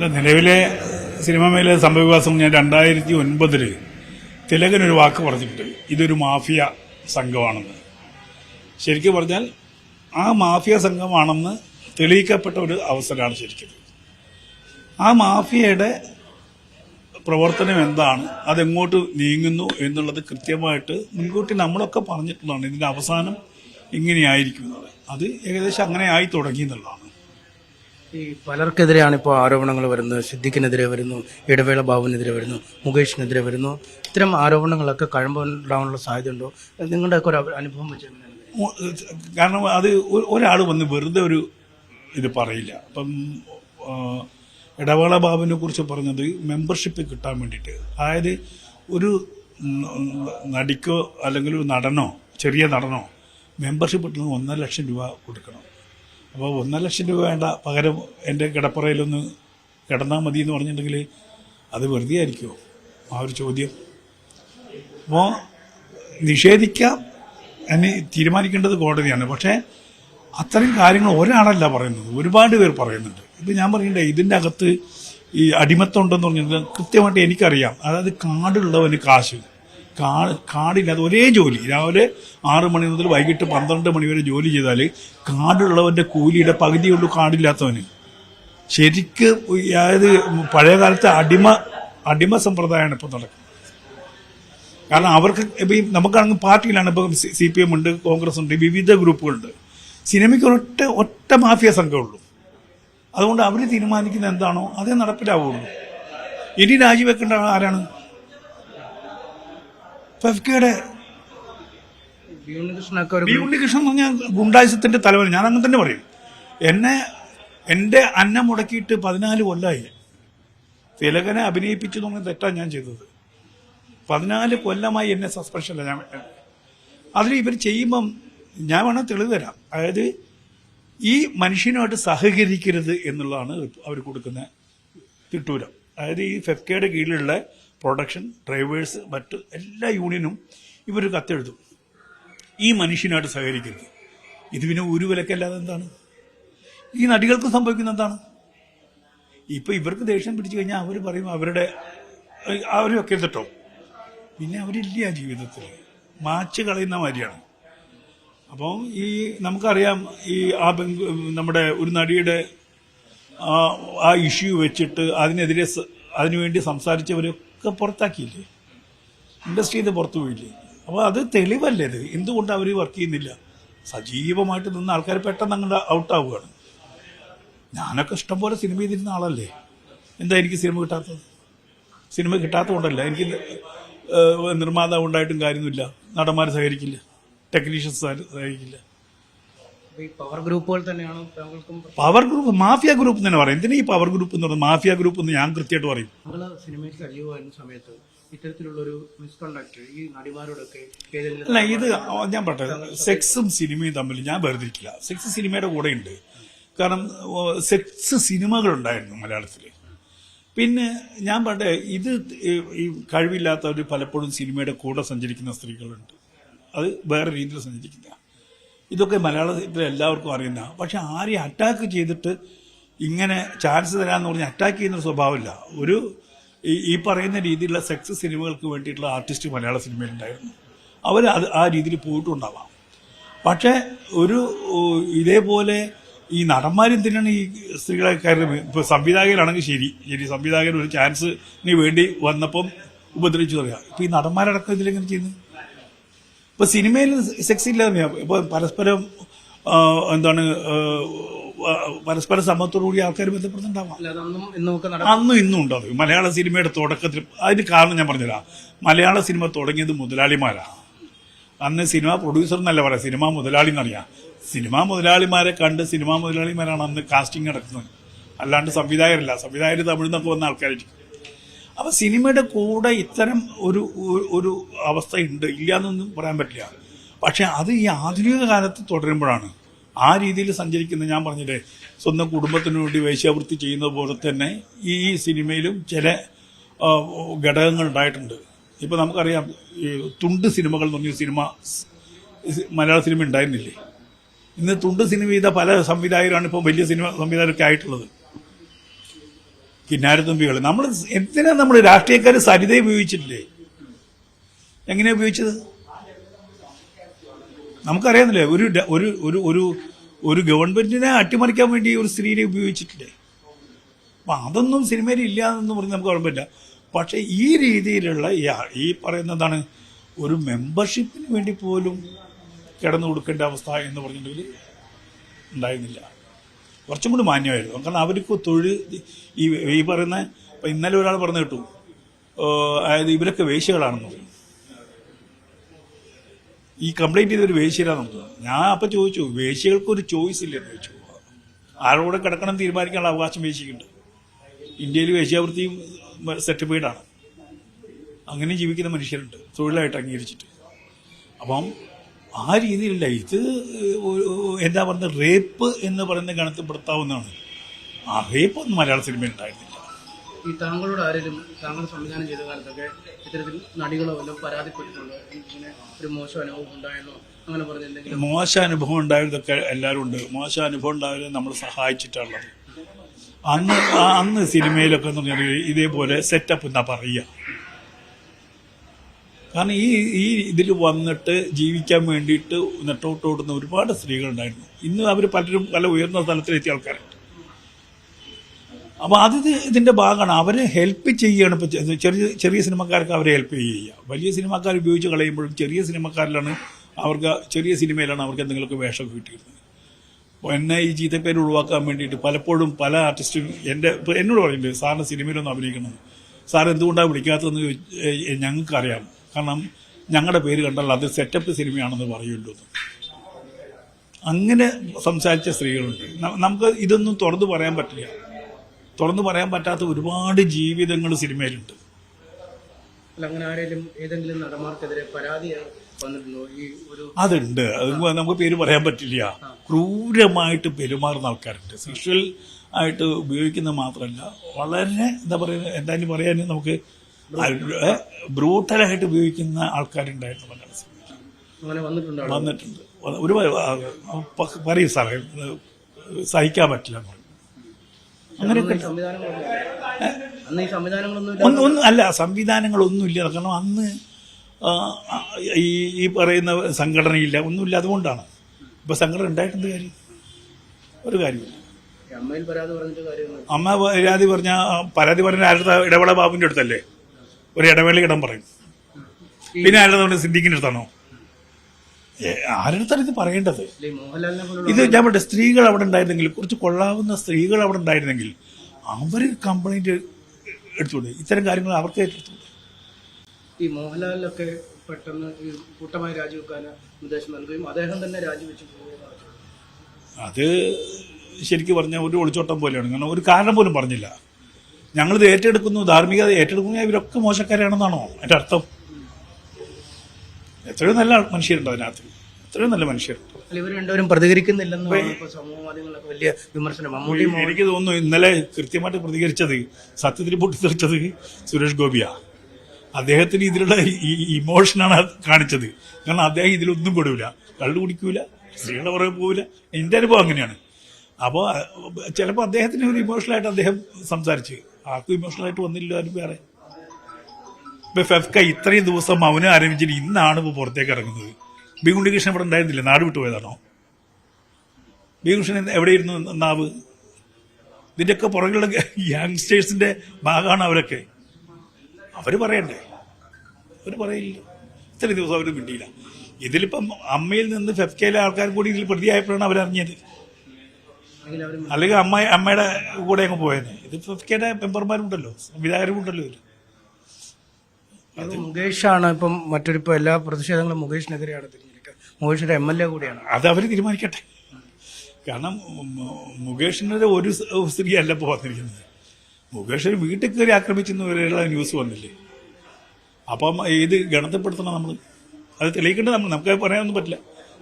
അല്ല, നിലവിലെ സിനിമ മേലെ സംഭവവികാസം ഞാൻ രണ്ടായിരത്തി ഒൻപതിൽ തിലകനൊരു വാക്ക് പറഞ്ഞിട്ടുണ്ട് ഇതൊരു മാഫിയ സംഘമാണെന്ന്. ശരിക്കും പറഞ്ഞാൽ ആ മാഫിയ സംഘമാണെന്ന് തെളിയിക്കപ്പെട്ട ഒരു അവസരമാണ് ശരിക്കും. ആ മാഫിയയുടെ പ്രവർത്തനം എന്താണ്? അതെങ്ങോട്ട് നീങ്ങുന്നു എന്നുള്ളത് കൃത്യമായിട്ട് മുൻകൂട്ടി നമ്മളൊക്കെ പറഞ്ഞിട്ടുള്ളതാണ്. ഇതിന്റെ അവസാനം ഇങ്ങനെയായിരിക്കും എന്നുള്ളത്. അത് ഏകദേശം അങ്ങനെ ആയി തുടങ്ങി എന്നുള്ളതാണ്. ഈ പലർക്കെതിരെയാണ് ഇപ്പോൾ ആരോപണങ്ങൾ വരുന്നത്. സിദ്ദിഖിനെതിരെ വരുന്നു ഇടവേള ബാബുവിനെതിരെ വരുന്നു മുകേഷിനെതിരെ വരുന്നു. ഇത്തരം ആരോപണങ്ങളൊക്കെ കഴമ്പുണ്ടാവാനുള്ള സാധ്യതയുണ്ടോ? നിങ്ങളുടെയൊക്കെ ഒരു അനുഭവം വെച്ച് കാരണം അത് ഒരാൾ വന്ന് വെറുതെ ഒരു ഇത് പറയില്ല. അപ്പം ഇടവേള ബാബുവിനെ കുറിച്ച് പറഞ്ഞത് മെമ്പർഷിപ്പ് കിട്ടാൻ വേണ്ടിയിട്ട്. അതായത് ഒരു നടിക്കോ അല്ലെങ്കിൽ ഒരു നടനോ ചെറിയ നടനോ മെമ്പർഷിപ്പ് കിട്ടുന്നത് ഒന്നര ലക്ഷം രൂപ കൊടുക്കണം. അപ്പോൾ ഒന്നര ലക്ഷം രൂപ വേണ്ട. പകരം എന്റെ കിടപ്പറയിലൊന്ന് കിടന്നാൽ മതി എന്ന് പറഞ്ഞിട്ടുണ്ടെങ്കിൽ അത് വെറുതെ ആയിരിക്കുമോ ആ ഒരു ചോദ്യം. അപ്പോൾ നിഷേധിക്കാം എന്ന് തീരുമാനിക്കേണ്ടത് കോടതിയാണ്. പക്ഷേ അത്തരം കാര്യങ്ങൾ ഒരാളല്ല പറയുന്നത്. ഒരുപാട് പേർ പറയുന്നുണ്ട്. ഇപ്പം ഞാൻ പറയണ്ടേ ഇതിന്റെ അകത്ത് ഈ അടിമത്തം ഉണ്ടെന്ന് പറഞ്ഞാൽ കൃത്യമായിട്ട് എനിക്കറിയാം. അതായത് കാടുള്ളവന് കാശ്. കാ കാടില്ലാതെ ഒരേ ജോലി. രാവിലെ ആറ് മണി മുതൽ വൈകിട്ട് പന്ത്രണ്ട് മണി വരെ ജോലി ചെയ്താൽ കാടുള്ളവന്റെ കൂലിയുടെ പകുതിയുള്ളൂ കാടില്ലാത്തവന്. ശരിക്ക് അതായത് പഴയ കാലത്തെ അടിമ അടിമ സമ്പ്രദായമാണ് ഇപ്പോൾ നടക്കുന്നത്. കാരണം അവർക്ക് ഇപ്പം നമുക്കാണെങ്കിൽ പാർട്ടിയിലാണ് ഇപ്പം സി പി എം ഉണ്ട് കോൺഗ്രസ് ഉണ്ട് വിവിധ ഗ്രൂപ്പുകളുണ്ട്. സിനിമയ്ക്ക് ഒറ്റ ഒറ്റ മാഫിയ സംഘമുള്ളൂ. അതുകൊണ്ട് അവർ തീരുമാനിക്കുന്ന എന്താണോ അതേ നടപ്പിലാവുള്ളൂ. ഇനി രാജിവെക്കേണ്ട ആരാണ്? ഫെഫ്കയുടെ ബി ഉണ്ണികൃഷ്ണൻ എന്ന് പറഞ്ഞാൽ ഗുണ്ടായുസത്തിന്റെ തലവൻ ഞാൻ അങ്ങനെ തന്നെ പറയും. എന്നെ എന്റെ അന്നം മുടക്കിയിട്ട് പതിനാല് കൊല്ലമായി തിലകനെ അഭിനയിപ്പിച്ചു തോന്നിയ തെറ്റാണ് ഞാൻ ചെയ്തത്. പതിനാല് കൊല്ലമായി എന്നെ സസ്പെൻഷനില്ല ഞാൻ അതിൽ ഇവർ ചെയ്യുമ്പം ഞാൻ വേണം തെളിവ് തരാം. അതായത് ഈ മനുഷ്യനുമായിട്ട് സഹകരിക്കരുത് എന്നുള്ളതാണ് അവർ കൊടുക്കുന്ന തിട്ടൂരം. അതായത് ഈ ഫെഫ്കയുടെ കീഴിലുള്ള പ്രൊഡക്ഷൻ ഡ്രൈവേഴ്സ് മറ്റ് എല്ലാ യൂണിയനും ഇവർ കത്തെഴുതും. ഈ മനുഷ്യനായിട്ട് സഹകരിക്കരുത്. ഇത് പിന്നെ ഒരു വിലക്കല്ലാതെ എന്താണ്? ഈ നടികൾക്ക് സംഭവിക്കുന്ന എന്താണ്? ഇപ്പം ഇവർക്ക് ദേഷ്യം പിടിച്ചു കഴിഞ്ഞാൽ അവർ പറയും അവരുടെ അവരൊക്കെ എത്തിട്ടോ പിന്നെ അവരില്ല ജീവിതത്തിൽ മാച്ച് കളയുന്ന മാതിരിയാണ്. അപ്പോൾ ഈ നമുക്കറിയാം ഈ ആ നമ്മുടെ ഒരു നടിയുടെ ആ ഇഷ്യൂ വെച്ചിട്ട് അതിനെതിരെ അതിനുവേണ്ടി സംസാരിച്ചവരൊക്കെ പുറത്താക്കിയില്ലേ? ഇൻഡസ്ട്രിയിൽ നിന്ന് പുറത്തു പോയില്ലേ? അപ്പോൾ അത് തെളിവല്ലേ ഇത്? എന്തുകൊണ്ട് അവർ വർക്ക് ചെയ്യുന്നില്ല? സജീവമായിട്ട് നിന്ന ആൾക്കാർ പെട്ടെന്ന് അങ്ങോട്ട് ഔട്ടാവുകയാണ് ഞാനൊക്കെ ഇഷ്ടംപോലെ സിനിമ ചെയ്തിരുന്ന ആളല്ലേ? എന്താ എനിക്ക് സിനിമ കിട്ടാത്തത്? സിനിമ കിട്ടാത്തതുകൊണ്ടല്ല. എനിക്ക് നിർമ്മാതാവ് ഉണ്ടായിട്ടും കാര്യമൊന്നുമില്ല നടന്മാർ സഹകരിക്കില്ല. ടെക്നീഷ്യൻസ് സഹകരിക്കില്ല. പവർ ഗ്രൂപ്പുകൾ തന്നെയാണ്? പവർ ഗ്രൂപ്പ് മാഫിയ ഗ്രൂപ്പ് തന്നെ പറയും. എന്തിനാ ഈ പവർ ഗ്രൂപ്പ് എന്ന് പറയുന്നത്? മാഫിയ ഗ്രൂപ്പ് എന്ന് ഞാൻ കൃത്യമായിട്ട് പറയും. സമയത്ത് ഇത്തരത്തിലുള്ളൊരു മിസ്കണ്ടക്ട് ഈ നടിമാരോടൊക്കെ അല്ല ഇത് ഞാൻ പറട്ടെ സെക്സും സിനിമയും തമ്മിൽ ഞാൻ വേർതിരിക്കില്ല. സെക്സ് സിനിമയുടെ കൂടെ ഉണ്ട്. കാരണം സെക്സ് സിനിമകൾ ഉണ്ടായിരുന്നു മലയാളത്തിൽ പിന്നെ ഞാൻ പറട്ടെ ഇത് ഈ- ഈ കഴിവില്ലാത്തവർ പലപ്പോഴും സിനിമയുടെ കൂടെ സഞ്ചരിക്കുന്ന സ്ത്രീകളുണ്ട്. അത് വേറെ രീതിയിൽ സഞ്ചരിക്കുന്ന ഇതൊക്കെ മലയാളത്തിൽ എല്ലാവർക്കും അറിയുന്ന. പക്ഷെ ആരെയും അറ്റാക്ക് ചെയ്തിട്ട് ഇങ്ങനെ ചാൻസ് തരാമെന്ന് പറഞ്ഞ് അറ്റാക്ക് ചെയ്യുന്ന സ്വഭാവമില്ല. ഒരു ഈ- പറയുന്ന രീതിയിലുള്ള സെക്സ് സിനിമകൾക്ക് വേണ്ടിയിട്ടുള്ള ആർട്ടിസ്റ്റ് മലയാള സിനിമയിലുണ്ടായിരുന്നു അവർ അത് ആ രീതിയിൽ പോയിട്ടുണ്ടാവാം. പക്ഷേ ഒരു ഇതേപോലെ ഈ നടന്മാരും തന്നെയാണ് ഈ സ്ത്രീകളെ കയറി ഇപ്പോൾ സംവിധായകനാണെങ്കിൽ ശരി. ശരി സംവിധായകൻ ഒരു ചാൻസിന് വേണ്ടി വന്നപ്പം ഉപദ്രവിച്ചു പറയാം. ഇപ്പം ഈ നടന്മാരടക്കം ഇതിലെങ്ങനെ ചെയ്യുന്നു? ഇപ്പൊ സിനിമയിൽ സെക്സ് ഇല്ലാതെ ഇപ്പൊ പരസ്പരം എന്താണ് പരസ്പര സമ്മതത്തോടുകൂടി ആൾക്കാർ ബന്ധപ്പെടുന്നുണ്ടാവാം. അന്നും ഇന്നും അന്നും ഉണ്ടാവും. മലയാള സിനിമയുടെ തുടക്കത്തിൽ അതിന് കാരണം ഞാൻ പറഞ്ഞുതരാം. മലയാള സിനിമ തുടങ്ങിയത് മുതലാളിമാരാണ് അന്ന് സിനിമ പ്രൊഡ്യൂസർ എന്നല്ല പറയാം സിനിമ മുതലാളി എന്നറിയാം. സിനിമ മുതലാളിമാരെ കണ്ട് സിനിമ മുതലാളിമാരാണ് അന്ന് കാസ്റ്റിംഗ് നടക്കുന്നത് അല്ലാണ്ട് സംവിധായകരല്ല. സംവിധായകർ തമിഴിൽ നിന്നൊക്കെ വന്ന ആൾക്കാരായിരിക്കും. അപ്പൊ സിനിമയുടെ കൂടെ ഇത്തരം ഒരു ഒരു- ഒരു അവസ്ഥ ഉണ്ട് ഇല്ല എന്നൊന്നും പറയാൻ പറ്റില്ല. പക്ഷെ അത് ഈ ആധുനിക കാലത്ത് തുടരുമ്പോഴാണ്. ആ രീതിയിൽ സഞ്ചരിക്കുന്ന ഞാൻ പറഞ്ഞില്ലേ സ്വന്തം കുടുംബത്തിന് വേണ്ടി വേശ്യാവൃത്തി ചെയ്യുന്ന പോലെ തന്നെ ഈ സിനിമയിലും ചില ഘടകങ്ങൾ ഉണ്ടായിട്ടുണ്ട്. ഇപ്പൊ നമുക്കറിയാം ഈ തുണ്ട് സിനിമകൾ എന്ന് പറഞ്ഞ സിനിമ മലയാള സിനിമ ഉണ്ടായിരുന്നില്ലേ? ഇന്ന് തുണ്ട് സിനിമ ചെയ്ത പല സംവിധായകരാണ് ഇപ്പോൾ വലിയ സിനിമ സംവിധായകരൊക്കെ ആയിട്ടുള്ളത്. കിന്നാരത്തുമ്പികൾ. നമ്മൾ എന്തിനാ നമ്മൾ രാഷ്ട്രീയക്കാർ സരിത ഉപയോഗിച്ചിട്ടില്ലേ? എങ്ങനെയാ ഉപയോഗിച്ചത്? നമുക്കറിയാന്നില്ലേ ഒരു ഒരു ഒരു ഒരു ഒരു ഗവൺമെന്റിനെ അട്ടിമറിക്കാൻ വേണ്ടി ഒരു സ്ത്രീനെ ഉപയോഗിച്ചിട്ടില്ലേ? അപ്പൊ അതൊന്നും സിനിമയിൽ ഇല്ല എന്ന് പറഞ്ഞ് നമുക്ക് കുഴപ്പമില്ല. പക്ഷെ ഈ രീതിയിലുള്ള ഈ പറയുന്നതാണ് ഒരു മെമ്പർഷിപ്പിന് വേണ്ടി പോലും കിടന്നു കൊടുക്കേണ്ട അവസ്ഥ എന്ന് പറഞ്ഞിട്ടുണ്ടെങ്കിൽ ഉണ്ടായിരുന്നില്ല. കുറച്ചും കൂടി മാന്യമായിരുന്നു. കാരണം അവർക്ക് തൊഴിൽ ഈ ഈ പറയുന്ന ഇപ്പം ഇന്നലെ ഒരാൾ പറഞ്ഞു കേട്ടു. അതായത് ഇവരൊക്കെ വേശ്യകളാണെന്ന് ഈ കംപ്ലൈന്റ് ചെയ്തൊരു വേശ്യരാണെന്ന് പറഞ്ഞു ഞാൻ അപ്പോൾ ചോദിച്ചു വേശ്യകൾക്ക് ഒരു ചോയ്സ് ഇല്ലെന്ന് ചോദിച്ചു. ആരോടെ കിടക്കണം തീരുമാനിക്കാനുള്ള അവകാശം വേശ്യക്കുണ്ട് ഇന്ത്യയിൽ വേശ്യാവൃത്തിയും സർട്ടിഫൈഡാണ് അങ്ങനെ ജീവിക്കുന്ന മനുഷ്യരുണ്ട്. തൊഴിലായിട്ട് അംഗീകരിച്ചിട്ട്. അപ്പം ആ രീതിയിലല്ല. ഇത് എന്താ പറയുന്നത് റേപ്പ് എന്ന് പറയുന്ന ഗണത്തിൽപ്പെടുത്താവുന്നതാണ്. ആ റേപ്പ് ഒന്നും മലയാള സിനിമയിൽ ഉണ്ടായിരുന്നില്ല. ഈ താങ്കളോട് ആരെങ്കിലും താങ്കൾ സംവിധാനം ചെയ്ത കാലത്തൊക്കെ ഇത്തരത്തിൽ നടികളോ വല്ലതും പരാതിപ്പെട്ടിട്ടുണ്ടോ? ഇങ്ങനെ ഒരു മോശം അനുഭവം ഉണ്ടായെന്നോ? അങ്ങനെ പറഞ്ഞിട്ടുണ്ടെങ്കിൽ മോശ അനുഭവം ഉണ്ടായതൊക്കെ എല്ലാവരും ഉണ്ട്. മോശ അനുഭവം ഉണ്ടായത് നമ്മൾ സഹായിച്ചിട്ടുള്ളത് അന്ന് അന്ന് സിനിമയിലൊക്കെ എന്ന് പറഞ്ഞാൽ ഇതേപോലെ സെറ്റപ്പ് എന്നാ പറയുക. കാരണം ഈ ഈ ഇതിൽ വന്നിട്ട് ജീവിക്കാൻ വേണ്ടിയിട്ട് നെട്ടോട്ടോടുന്ന ഒരുപാട് സ്ത്രീകളുണ്ടായിരുന്നു. ഇന്ന് അവർ പലരും പല ഉയർന്ന സ്ഥലത്തിലെത്തിയ ആൾക്കാരുണ്ട് അപ്പോൾ അത് ഇത് ഇതിന്റെ ഭാഗമാണ്. അവരെ ഹെൽപ്പ് ചെയ്യുകയാണ് ഇപ്പോൾ ചെറിയ ചെറിയ സിനിമക്കാർക്ക് അവരെ ഹെൽപ്പ് ചെയ്യുക. വലിയ സിനിമക്കാർ ഉപയോഗിച്ച് കളയുമ്പോഴും ചെറിയ സിനിമക്കാരിലാണ് അവർക്ക് ചെറിയ സിനിമയിലാണ് അവർക്ക് എന്തെങ്കിലുമൊക്കെ വേഷം കിട്ടിയിരുന്നത്. അപ്പോൾ എന്നെ ഈ ചീത്തപ്പേര് ഒഴിവാക്കാൻ വേണ്ടിയിട്ട് പലപ്പോഴും പല ആർട്ടിസ്റ്റും എന്റെ ഇപ്പോൾ എന്നോട് പറയുന്നുണ്ട് സാറിന് സിനിമയിലൊന്നും അഭിനയിക്കണം സാർ എന്തുകൊണ്ടാണ് വിളിക്കാത്തതെന്ന് ഞങ്ങൾക്കറിയാം. കാരണം ഞങ്ങളുടെ പേര് കണ്ടാൽ അത് സെറ്റപ്പ് സിനിമയാണെന്ന് പറയുള്ളൂ അങ്ങനെ സംസാരിച്ച സ്ത്രീകളുണ്ട്. നമുക്ക് ഇതൊന്നും തുറന്നു പറയാൻ പറ്റില്ല. തുറന്നു പറയാൻ പറ്റാത്ത ഒരുപാട് ജീവിതങ്ങൾ സിനിമയിലുണ്ട്. അതുണ്ട്. അത് നമുക്ക് പേര് പറയാൻ പറ്റില്ല. ക്രൂരമായിട്ട് പെരുമാറുന്ന ആൾക്കാരുണ്ട്. സെക്ഷൽ ആയിട്ട് ഉപയോഗിക്കുന്നത് മാത്രമല്ല വളരെ എന്താ പറയുക എന്തായാലും പറയാൻ നമുക്ക് ബ്രൂട്ടലായിട്ട് ഉപയോഗിക്കുന്ന ആൾക്കാരുണ്ടായിരുന്നു മലയാള സിനിമ വന്നിട്ടുണ്ടോ ഒരു പറയും സാറേ സഹിക്കാൻ പറ്റില്ല. അങ്ങനെയൊക്കെ ഒന്നും അല്ല സംവിധാനങ്ങളൊന്നുമില്ല കാരണം അന്ന് ഈ ഈ പറയുന്ന സംഘടനയില്ല ഒന്നുമില്ല. അതുകൊണ്ടാണ്. ഇപ്പൊ സംഘടന ഉണ്ടായിട്ടെന്ത് കാര്യം? ഒരു കാര്യമില്ല അമ്മ പരാതി പറഞ്ഞ പരാതി പറഞ്ഞ ആരുടെ ഇടവേള ബാബുവിന്റെ അടുത്തല്ലേ? ഒരു ഇടവേള ഇടം പറയും. പിന്നെ ആരുടെ നമ്മുടെ സിദ്ദിഖിന്റെ അടുത്താണോ? ആരുടെ ഇത് പറയേണ്ടത്? ഇത് ഞാൻ പറഞ്ഞ സ്ത്രീകൾ അവിടെ ഉണ്ടായിരുന്നെങ്കിൽ കുറച്ച് കൊള്ളാവുന്ന സ്ത്രീകൾ അവിടെ ഉണ്ടായിരുന്നെങ്കിൽ അവർ കംപ്ലൈന്റ് എടുത്തുകൊണ്ട് ഇത്തരം കാര്യങ്ങൾ അവർക്ക് ഏറ്റെടുത്തു ഈ മോഹൻലാലിനൊക്കെ പെട്ടെന്ന് കൂട്ടമായി രാജിവെക്കാൻ നിർദ്ദേശം നൽകുകയും അദ്ദേഹം തന്നെ രാജിവെച്ചു അത് ശരിക്കും പറഞ്ഞാൽ ഒരു ഒളിച്ചോട്ടം പോലെയാണ്. കാരണം ഒരു കാരണം പോലും പറഞ്ഞില്ല. ഞങ്ങളിത് ഏറ്റെടുക്കുന്നു ധാർമ്മികത ഏറ്റെടുക്കുന്നു ഇവരൊക്കെ മോശക്കാരാണെന്നാണോ? എന്റെ അർത്ഥം. എത്രയോ നല്ല മനുഷ്യരുണ്ട് അതിനകത്ത്. എത്രയോ നല്ല മനുഷ്യരുണ്ട്. ഇവർ രണ്ടുപേരും പ്രതികരിക്കുന്നില്ലെന്ന് വലിയ വിമർശനം. മമ്മൂട്ടി എനിക്ക് തോന്നുന്നു ഇന്നലെ കൃത്യമായിട്ട് പ്രതികരിച്ചത് സത്യത്തിൽ പൊട്ടിത്തെറിച്ചത് സുരേഷ് ഗോപിയാ. അദ്ദേഹത്തിന് ഇതിലുള്ള ഈ ഇമോഷനാണ് കാണിച്ചത്. കാരണം അദ്ദേഹം ഇതിലൊന്നും പെടൂല. കള്ളു കുടിക്കൂല സ്ത്രീകളുടെ പുറകെ പോവില്ല എന്റെ അനുഭവം അങ്ങനെയാണ്. അപ്പോൾ ചിലപ്പോൾ അദ്ദേഹത്തിന് ഒരു ഇമോഷണലായിട്ട് അദ്ദേഹം സംസാരിച്ച് ആർക്കും ഇമോഷണലായിട്ട് വന്നില്ല അതിന് വേറെ. ഇപ്പൊ ഫെഫ്ക ഇത്രയും ദിവസം മൗനം ആരംഭിച്ചിട്ട് ഇന്നാണ് ഇപ്പോൾ പുറത്തേക്ക് ഇറങ്ങുന്നത്. ബി കൃഷ്ണൻ ഇവിടെ ഉണ്ടായിരുന്നില്ല? നാട് വിട്ടു പോയതാണോ? ബി കൃഷ്ണൻ എവിടെയിരുന്നു നാവ്? ഇതിന്റെയൊക്കെ പുറകിലുള്ള യങ്സ്റ്റേഴ്സിന്റെ ഭാഗമാണ് അവരൊക്കെ. അവർ പറയണ്ടേ? അവർ പറയില്ല. ഇത്ര ദിവസം അവർ മിണ്ടിയില്ല. ഇതിലിപ്പം അമ്മയിൽ നിന്ന് ഫെഫ്കയിലെ ആൾക്കാർ കൂടി ഇതിൽ പ്രതിയായപ്പോഴാണ് അവരറിഞ്ഞത്. അല്ലെങ്കിൽ അമ്മ അമ്മയുടെ കൂടെ അങ്ങ് പോയത് ഇത് കെയുടെ മെമ്പർമാരുണ്ടല്ലോ. സംവിധായകരും ഉണ്ടല്ലോ ഇതിൽ അത് മുകേഷാണ് ഇപ്പം മറ്റൊരു ഇപ്പം എല്ലാ പ്രതിഷേധങ്ങളും മുകേഷിനെതിരെയാണ് തിരിഞ്ഞിരിക്കുക മുകേഷിന്റെ എം എൽ എ കൂടിയാണ്. അത് അവർ തീരുമാനിക്കട്ടെ. കാരണം മുകേഷിനൊരു മുകേഷിന്റെ ഒരു സ്- സ്ത്രീ അല്ല ഇപ്പോൾ വന്നിരിക്കുന്നത്. മുകേഷ് വീട്ടിൽ കയറി ആക്രമിച്ചെന്ന് വരെയുള്ള ന്യൂസ് വന്നില്ലേ? അപ്പം ഇത് ഗണത്തിൽപ്പെടുത്തണം നമ്മൾ അത് തെളിയിക്കേണ്ടത് നമ്മൾ നമുക്ക് പറയാനൊന്നും പറ്റില്ല.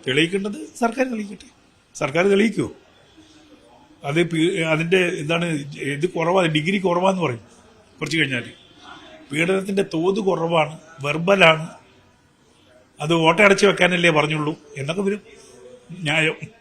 തെളിയിക്കേണ്ടത് സർക്കാർ തെളിയിക്കട്ടെ. സർക്കാർ തെളിയിക്കുമോ അത് അതിന്റെ എന്താണ് ഇത് കുറവാ ഡിഗ്രി കുറവാന്ന് പറയും. കുറച്ച് കഴിഞ്ഞാൽ പീഡനത്തിന്റെ തോത് കുറവാണ് വെർബലാണ്. അത് ഓട്ടയടച്ച് വെക്കാനല്ലേ പറഞ്ഞുള്ളൂ. എന്നൊക്കെ വരും. ന്യായം.